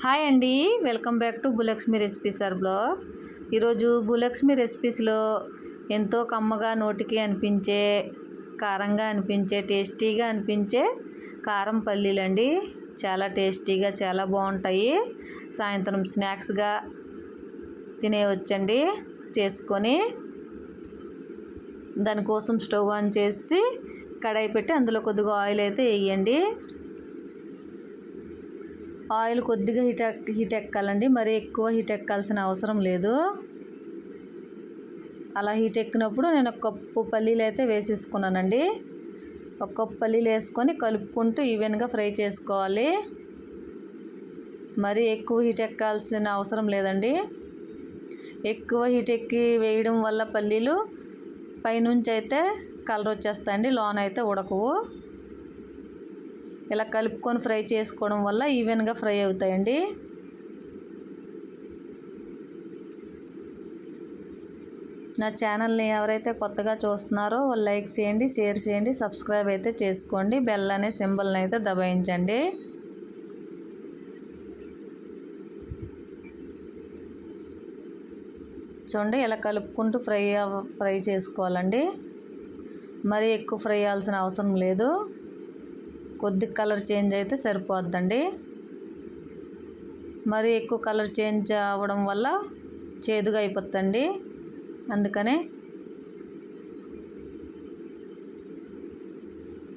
Hi అండి. Welcome back to Bhulakshmi recipes or blogs ఈరోజు భూలక్ష్మి రెసిపీస్లో ఎంతో కమ్మగా నోటికి అనిపించే కారంగా అనిపించే టేస్టీగా అనిపించే కారం పల్లీలండి. చాలా టేస్టీగా చాలా బాగుంటాయి. సాయంత్రం స్నాక్స్గా తినేయవచ్చండి చేసుకొని దానికోసం స్టవ్ ఆన్ చేసి కడాయి పెట్టి అందులో కొద్దిగా ఆయిల్ అయితే వేయండి. ఆయిల్ కొద్దిగా హీట్ హీట్ ఎక్కాలండి. మరీ ఎక్కువ హీట్ ఎక్కాల్సిన అవసరం లేదు. అలా హీట్ ఎక్కినప్పుడు నేను ఒక కప్పు పల్లీలు అయితే వేసేసుకున్నానండి. ఒక కప్పు పల్లీలు వేసుకొని కలుపుకుంటూ ఈవెన్గా ఫ్రై చేసుకోవాలి. మరీ ఎక్కువ హీట్ ఎక్కాల్సిన అవసరం లేదండి. ఎక్కువ హీట్ ఎక్కి వేయడం వల్ల పల్లీలు పైనుంచి అయితే కలర్ వచ్చేస్తాయండి. లోన్ అయితే ఉడకవు. ఇలా కలుపుకొని ఫ్రై చేసుకోవడం వల్ల ఈవెన్గా ఫ్రై అవుతాయండి. నా ఛానల్ని ఎవరైతే కొత్తగా చూస్తున్నారో వాళ్ళు లైక్ చేయండి షేర్ చేయండి సబ్స్క్రైబ్ అయితే చేసుకోండి. బెల్ అనే సింబల్ని అయితే దబాయించండి. చూడండి ఇలా కలుపుకుంటూ ఫ్రై ఫ్రై చేసుకోవాలండి. మరీ ఎక్కువ ఫ్రై అవ్వాల్సిన అవసరం లేదు. కొద్ది కలర్ చేంజ్ అయితే సరిపోద్దండి. మరి ఎక్కువ కలర్ చేంజ్ అవ్వడం వల్ల చేదుగా అయిపోతుందండి అందుకనే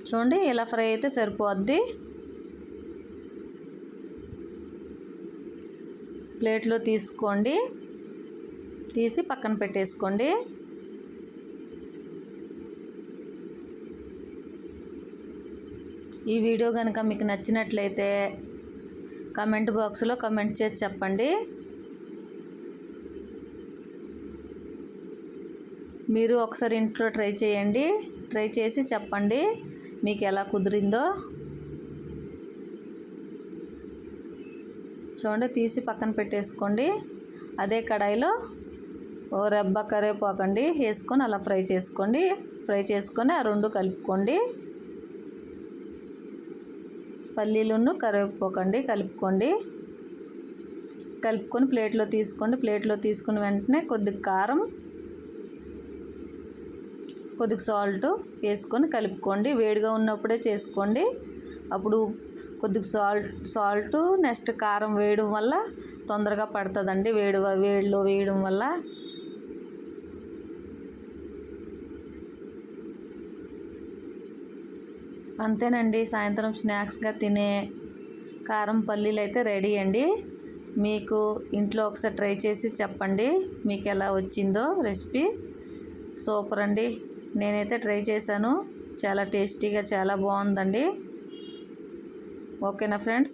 చూడండి ఇలా ఫ్రై అయితే సరిపోద్ది. ప్లేట్లో తీసుకోండి. తీసి పక్కన పెట్టేసుకోండి. ఈ వీడియో కనుక మీకు నచ్చినట్లయితే కమెంట్ బాక్స్లో కమెంట్ చేసి చెప్పండి. మీరు ఒకసారి ఇంట్లో ట్రై చేయండి. ట్రై చేసి చెప్పండి మీకు ఎలా కుదిరిందో. చూడండి తీసి పక్కన పెట్టేసుకోండి. అదే కడాయిలో ఓ రెబ్బ కరివేపాకండి వేసుకొని అలా ఫ్రై చేసుకోండి. ఫ్రై చేసుకొని ఆ రెండు కలుపుకోండి. పల్లీలను కరివేపోకండి కలుపుకోండి. కలుపుకొని ప్లేట్లో తీసుకోండి. ప్లేట్లో తీసుకున్న వెంటనే కొద్దిగా కారం కొద్దిగా సాల్ట్ వేసుకొని కలుపుకోండి. వేడిగా ఉన్నప్పుడే చేసుకోండి. అప్పుడు కొద్దిగా సాల్ట్ సాల్ట్ నెక్స్ట్ కారం వేయడం వల్ల తొందరగా పడుతుందండి. వేడి వేడిలో వేయడం వల్ల అంతేనండి. సాయంత్రం స్నాక్స్గా తినే కారం పల్లీలు అయితే రెడీ అండి. మీకు ఇంట్లో ఒకసారి ట్రై చేసి చెప్పండి. మీకు ఎలా వచ్చిందో రెసిపీ. సూపర్ అండి. నేనైతే ట్రై చేశాను. చాలా టేస్టీగా చాలా బాగుందండి. ఓకేనా ఫ్రెండ్స్?